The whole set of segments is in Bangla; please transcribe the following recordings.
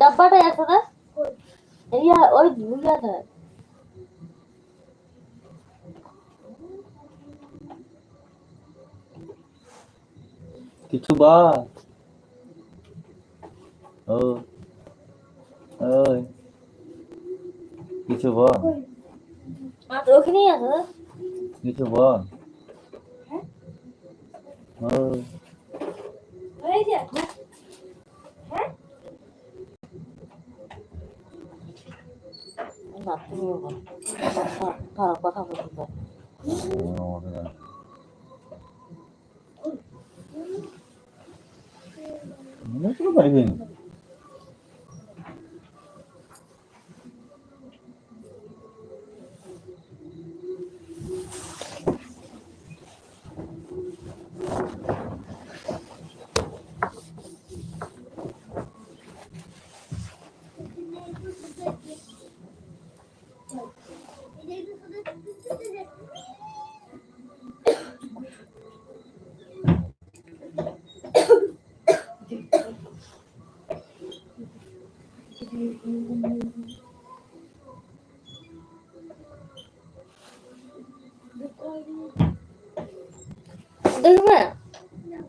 ডাব্বাটা আছে না? ইয়া ওই ভুলিয়া কিছু বাদ ও ওই। কিছু বাদ रोहिणी 유튜브 어 भाई जी 나 들어가. 바로 바로 보는 어, 그냥 뭐 들어가 이거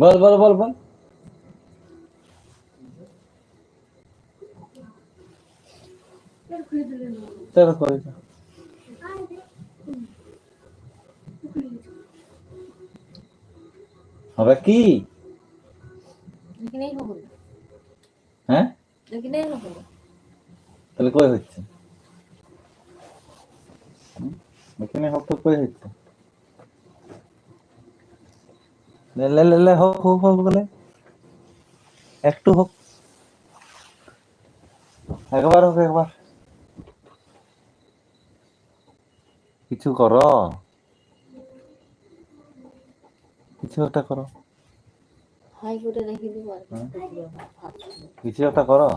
বল বল বল বল। তেরো করে হবে কি? হ্যাঁ? তাহলে কই হচ্ছে? এখানে হোক তো কই হচ্ছে লে লে লে লে হোক হোক হোক বলে। একটু হোক। একবার হোক একবার। কিছু করো। কিছু একটা করো। কিছু একটা করো।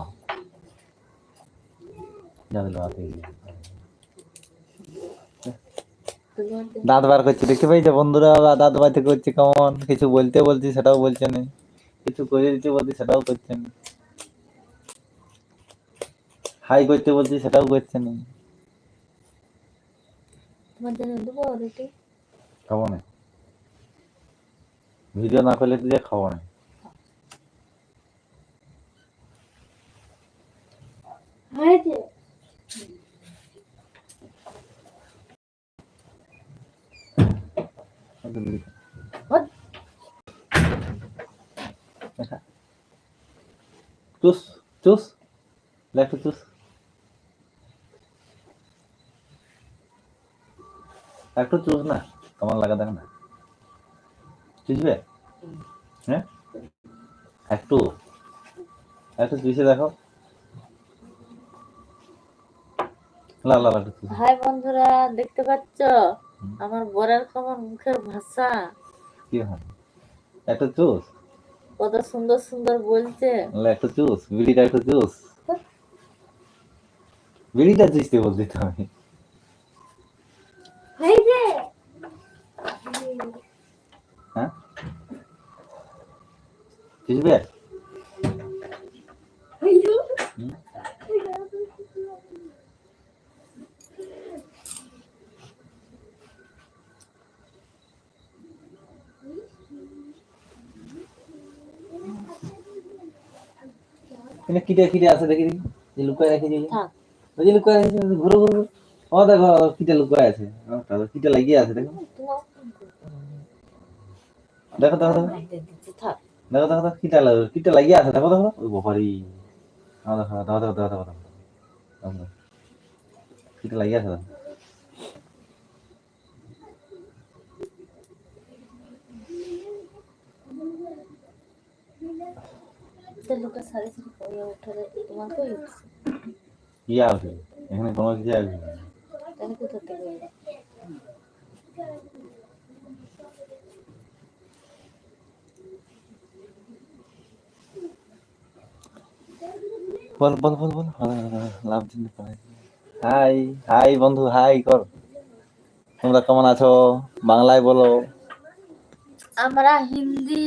দাঁত বার করছে দেখতে পাইছে বন্ধুরা দাঁত বাড়িতে করছে কেমন কিছু বলতে বলছি সেটাও বলছে না। কিছু করে দিতে বলছি সেটাও করছে না। হাই করতে বলছি সেটাও করছে খাব না। ভিডিও না করলে তুই খাব না। হয়েছে চুস চুস একটু চুস না কেমন লাগা দেখ না। হ্যাঁ? একটু একটু দেখো হাই বন্ধুরা, দেখতে পাচ্ছ? আমার বরের কেমন মুখের ভাষা। কি হয়? একটু চুস কত সুন্দর সুন্দর বলছে। একটু চুস বিড়িটা একটু চুস বিড়িটা চুষতে বলছি তো আমি হ্যাঁ? চুষবে তুমি কিটে কিটে আছে দেখি যে লুকায় রেখে দিই ওই যে লুকায় রেখে ঘুরো ঘুরো ও দেখো কিটে লুকায় আছে। তাহলে কিটে লাগিয়ে আছে দেখো। দেখো দেখো দেখো। দেখো কিটা লাগে কিটা লাগিয়ে আছে দেখো দেখো। ওই বাবারি দেখো দেখো দেখো দেখো দেখো দেখো কিটা লাগিয়ে আছে লোকের সারি সারি উঠছে কি আসবে? এখানে কোনো আসবে তাহলে কোথা থেকে বল বল বল বল। লাভ দিন হাই হাই বন্ধু হাই কর। তোমরা কেমন আছো? বাংলায় বলো। আমরা হিন্দি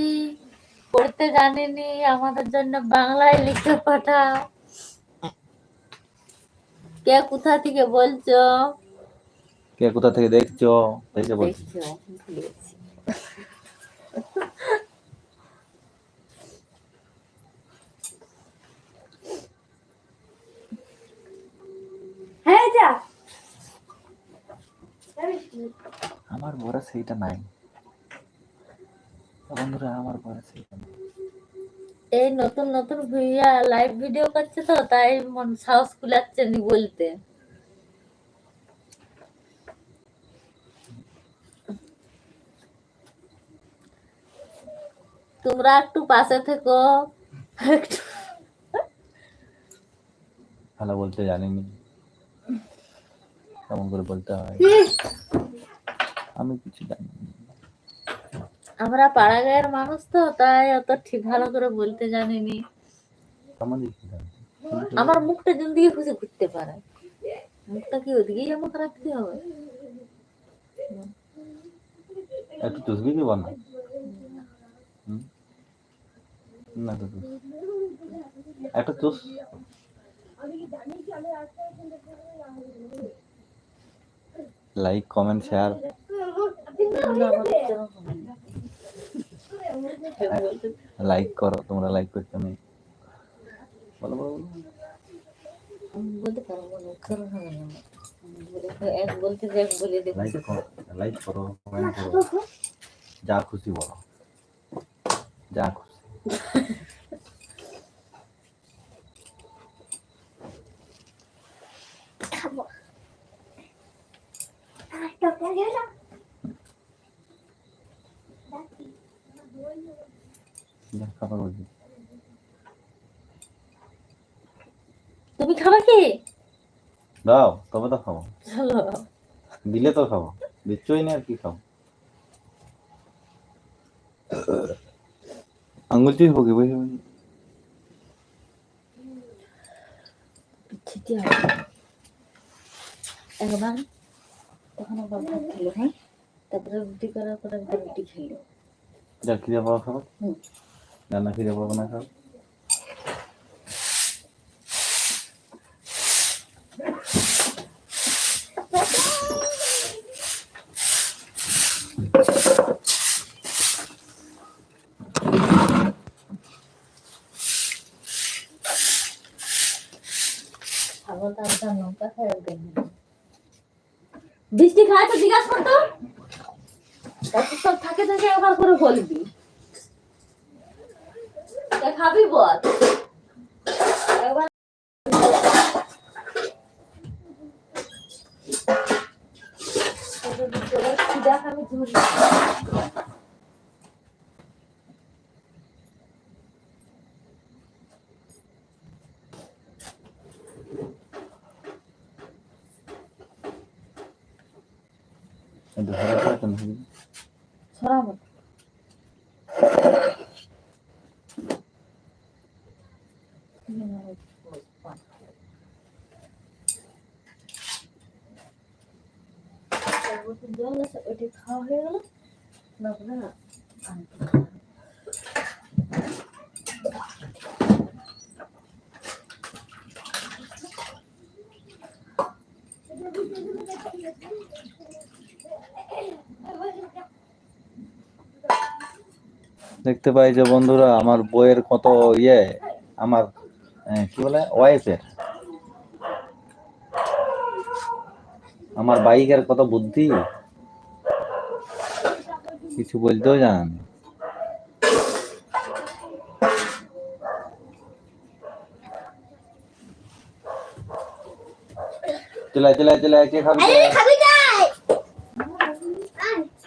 পড়তে জানিনি আমাদের জন্য বাংলায় লিখে পাঠাও। কে কোথা থেকে বলছো? কে কোথা থেকে দেখছ? দেখে বলছি। হ্যাঁ আমার বড় সেইটা নাই। বন্ধুরা আমার বড় এই নতুন নতুন ভুইয়া লাইভ ভিডিও করছে তো তাই মন সাহস কুলাচ্ছে নি বলতে। তোমরা একটু পাশে থেকো। একটু ভালো বলতে জানিনি। কেমন করে বলতে হয়? আমি কিছু জানি। আমরা পাড়া গায়ের মানুষ তো তাই অত ঠিক ভালো করে বলতে জানিনি? আমার মুখটা যেন দিকে খুশি ঘুরতে পারে। মুখটা কি ওদিকেই আমাকে রাখতে হবে? একটু না না তো একটা লাইক কমেন্ট শেয়ার না, আমার যেন হবে না। লাইক করো তোমরা লাইক করতে নেই। বলো বলো বলো। আমি বলতে পারব না উত্তর হবে না বলে- এক বলতে যে এক বলে দেবো। লাইক করো লাইক করো কমেন্ট করো। যা খুশি বলো। যা খুশি যা খাবার বলছি তুমি খাবে কি দাও তবে তো খাব। চলো দিলে তো খাব। দিচ্ছই না আর কি খাব। আঙ্গুল চিপ হোক বুঝে খেতে হবে একবার তখন আবার ভাত খেলো হ্যাঁ? তারপরে রুটি করার পরে রুটি খেলো। খিদে পাওয়া খাব? হুম। রান্না খিদে পাবো না খাব? বৃষ্টি খায় তো জিজ্ঞাসা করতো? সব থাকে থাকে আবার করে বলবি। খাবি বল। একবার আমি ধরি দেখতে পাই যে বন্ধুরা আমার বইয়ের কত ইয়ে আমার কি বলে? ওয়াইফের আমার বাইকের কত বুদ্ধি? কিছু বলতেও জানা নেই। চলে চলে চলে কে খাবি?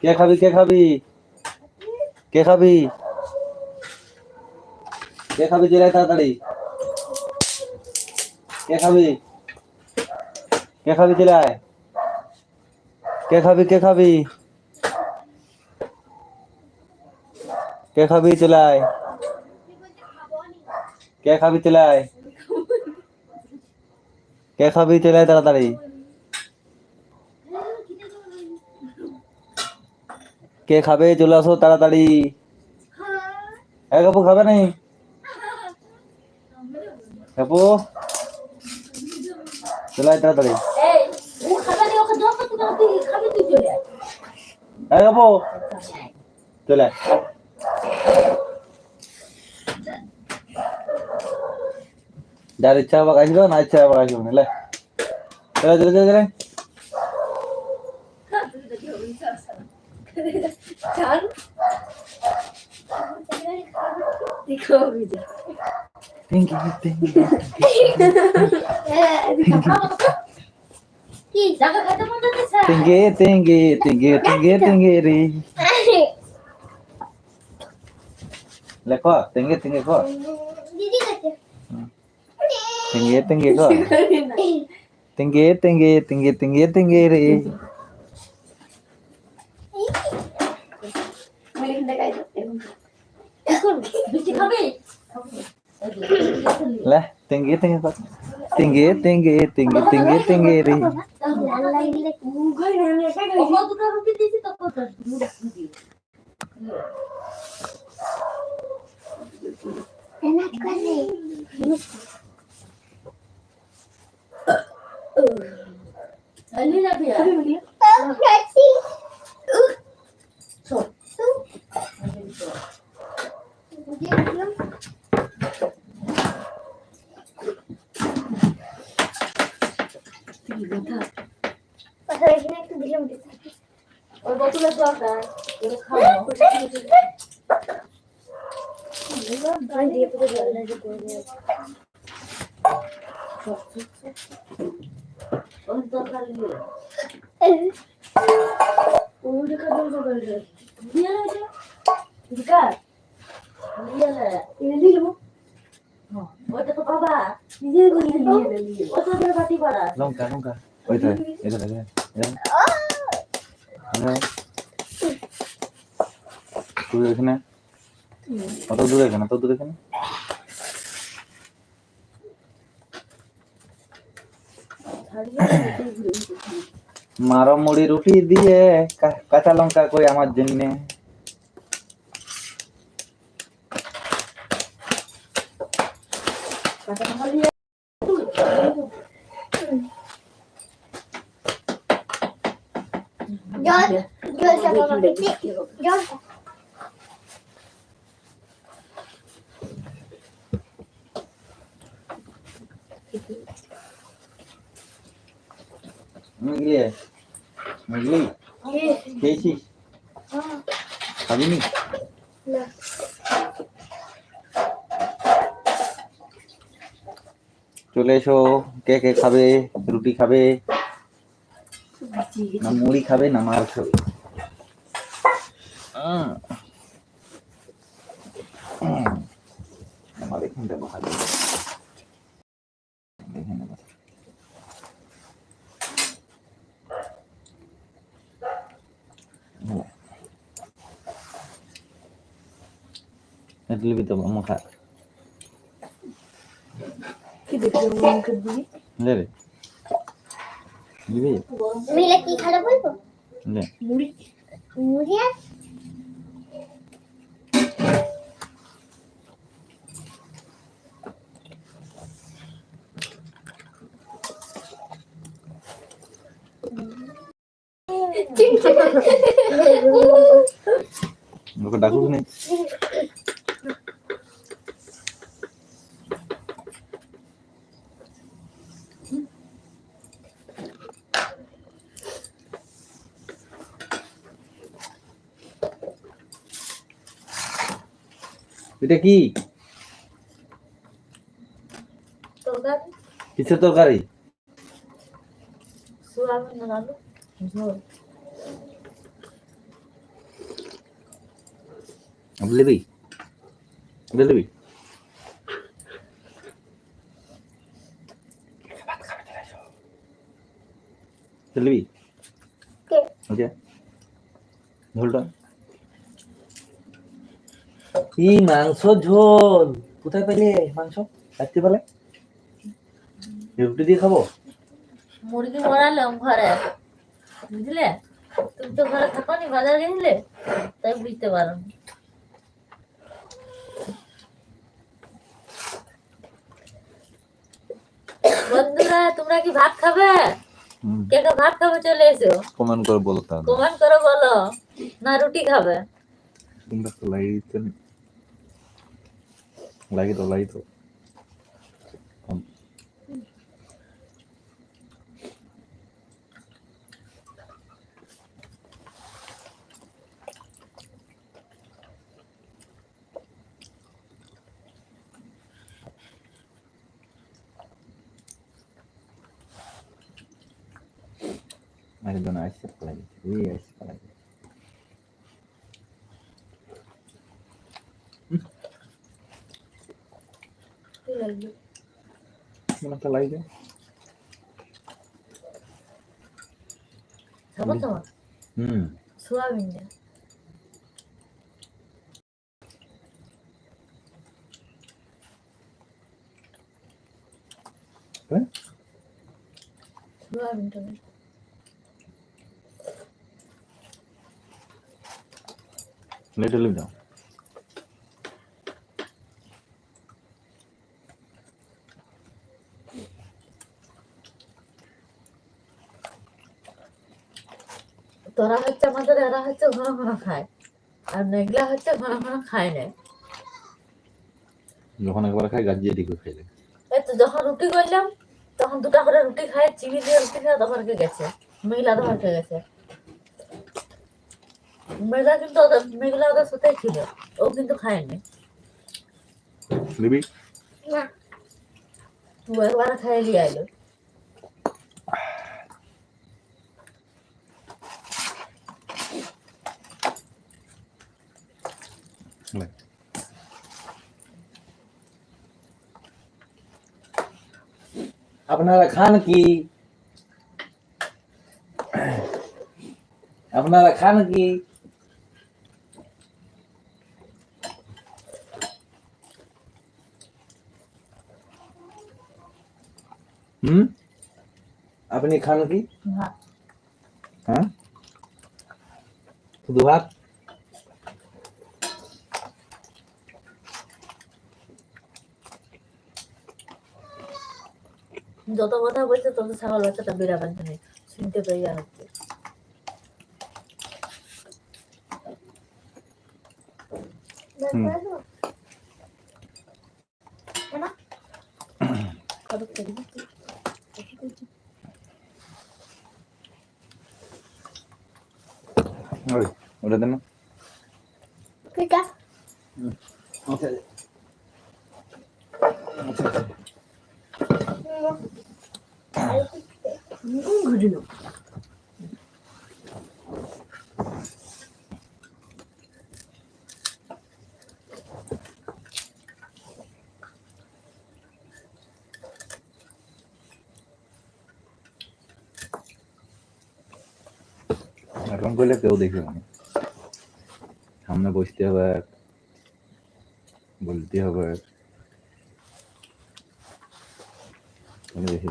কে খাবি কে খাবি? কে খাবি? কে খাবি? চলে তাড়াতাড়ি। কে খাবি? কে খাবি চলে আয় কে খাবি কে খাবি? কে খাবি চলে আয় কে খাবি চলে কে খাবি চলে তাড়াতাড়ি? কে খাবে চলে আসো তাড়াতাড়ি? এক কাপু খাবে নাই কাপু? চলে আয় তাড়াতাড়ি এই চলে আয়। যার ইচ্ছা হবে আসবে না ইচ্ছা হবে আসবে না চলে চলে চলে চলে Tinggi, tinggi, tinggi. Tinggi, Tinggi, tinggi, tinggi, tinggi, tinggi, tinggi, Leko, tinggi, tinggi kok. Tinggi, tinggi kok. Tinggi, tinggi, tinggi, tinggi, tinggi, tinggi, tinggi, tinggi, tinggi, tinggi, tinggi, tinggi, tinggi, tinggi, tinggi, tinggi, tinggi, tinggi, tinggi, tinggi, ri. lah tinggi tinggi pak. Tinggi tinggi tinggi tinggi tinggi ri enak kali ওই বোতলের দরকার ওটা খাও। ওই দরকার নিয়ে নিয়ে নে এটা। Tuh এখানে? কত দূরে এখানে কত দূরে এখানে। মারো মুড়ি রুটি দিয়ে কা- কাঁচা লঙ্কা কই আমার জন্য। মুগলি মুগলি খেয়েছিস? খাবিনি? চলে এসো, কে কে খাবে? রুটি খাবে? না মুড়ি খাবে, না মাল খাবে আহ। উম। আমার এখানটা ভালো এখানে বসে। এটা লিবি তো মুখা লে রে লিবি মিলে কি খারাপ বলব লে মুড়ি মুড়ি আর ওকে ডাকুক নেই এটা কি? কিসের তরকারি? লিবি লিবি লিবি ওকে ঝোলটা। কি মাংস ঝোল? কোথায় পেলে মাংস? রাত্রি বেলা রুটি দিয়ে খাব? মুরগি মরালাম ঘরে। বুঝলে? তুমি তো ঘরে থাকো নি বাজার গেছিলে? তাই বুঝতে পারো বন্ধুরা তোমরা কি ভাত খাবে? কে কে ভাত খাবে চলে এসো। কমেন্ট করে বলো তাহলে। কমেন্ট করে বলো। না রুটি খাবে। তোমরা তো লাগিয়ে দিতে লাগিয়ে তো লাগিয়ে তো একজন আসছে পালাই এই আসছে পালাই কি লাগবে? মনে একটা লাগছে খাব তোমার হুম সোয়াবিন দিয়ে হ্যাঁ সোয়াবিনটা নেই। লেটে লিখ দাও তোরা হচ্ছে আমাদের এরা হচ্ছে ঘন ঘন খায়। আর মেঘলা হচ্ছে ঘন ঘন খায় না। যখন একবার খাই গাজিয়ে দিকে খাইলে এই তো যখন রুটি করলাম তখন দুটা করে রুটি খায় চিনি দিয়ে রুটি খায় তখন কে গেছে? মেঘলা তখন কে গেছে। মেঘলা কিন্তু মেঘলা ওদের সাথে ছিল ও কিন্তু খায়নি। নিবি? না। ও একবার খাইয়ে আইলো লে। আপনারা খান কি আপনারা খান কি হুম আপনি খান কি ভাত হ্যাঁ শুধু ভাত যত কথা বলছে তত ছাগল বাচ্চাটা বেড়া বাঁধতে নেই। শুনতে পেয়ে হচ্ছে। হুম। কত করে? ওই ওটা দেন না। পিঠা আচ্ছা আচ্ছা এখন করলে কেউ দেখবে না। সামনে বসতে হবে বলতে হবে আমি দেখে।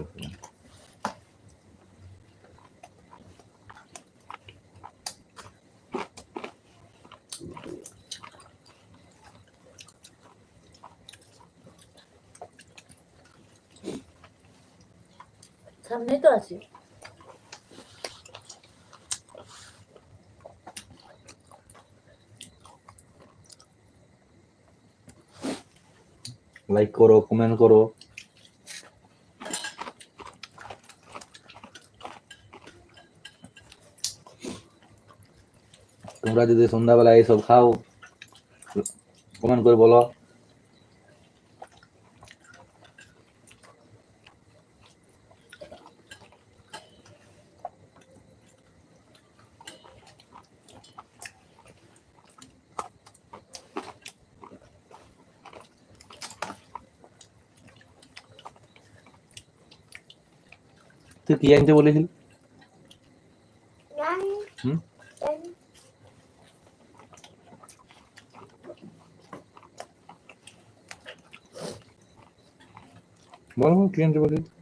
সামনেই তো আছি লাইক করো কমেন্ট করো তোমরা যদি সন্ধ্যাবেলা এইসব খাও কমেন্ট করে বলো। তুই কি আনতে বলেছিলি জানি হুম জানি বলো কি আনতে বলেছিলি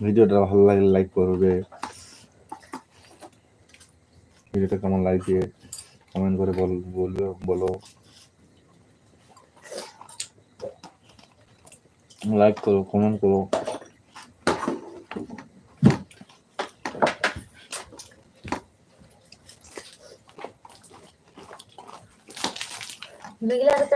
ভিডিওটা ভালো লাগলে লাইক করবে। ভিডিওটা কেমন লাগছে কমেন্ট করে বলবে, বলো। লাইক করো কমেন্ট করো।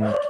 কত